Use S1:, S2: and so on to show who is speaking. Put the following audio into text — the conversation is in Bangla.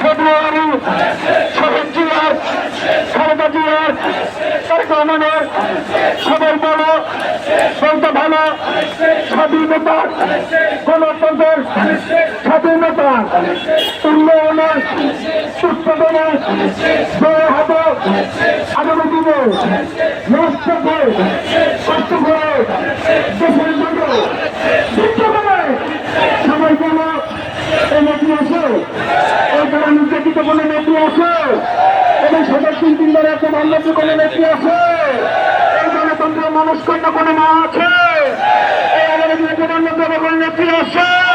S1: ফেব্রুয়ারি শহীদ জিয়ার খালেদা জিয়ার তারেক রহমানের সবাই বলো বলতে ভালো স্বাধীনতা গণতন্ত্রের স্বাধীনতা উন্নয়নের উৎপাদনের জয় হবে আগামী দিনে রাষ্ট্রকে কষ্ট করে দেশের জন্য যুদ্ধ করে সবাই বলো এই নেত্রী আসো। এই যারা নির্যাতিত কোনো নেত্রী আসো। এবং সদর তিন তিন ধরে কোনো নেত্রী আসে। আছে। এই আমাদের প্রধানমন্ত্রী নেত্রী আসে।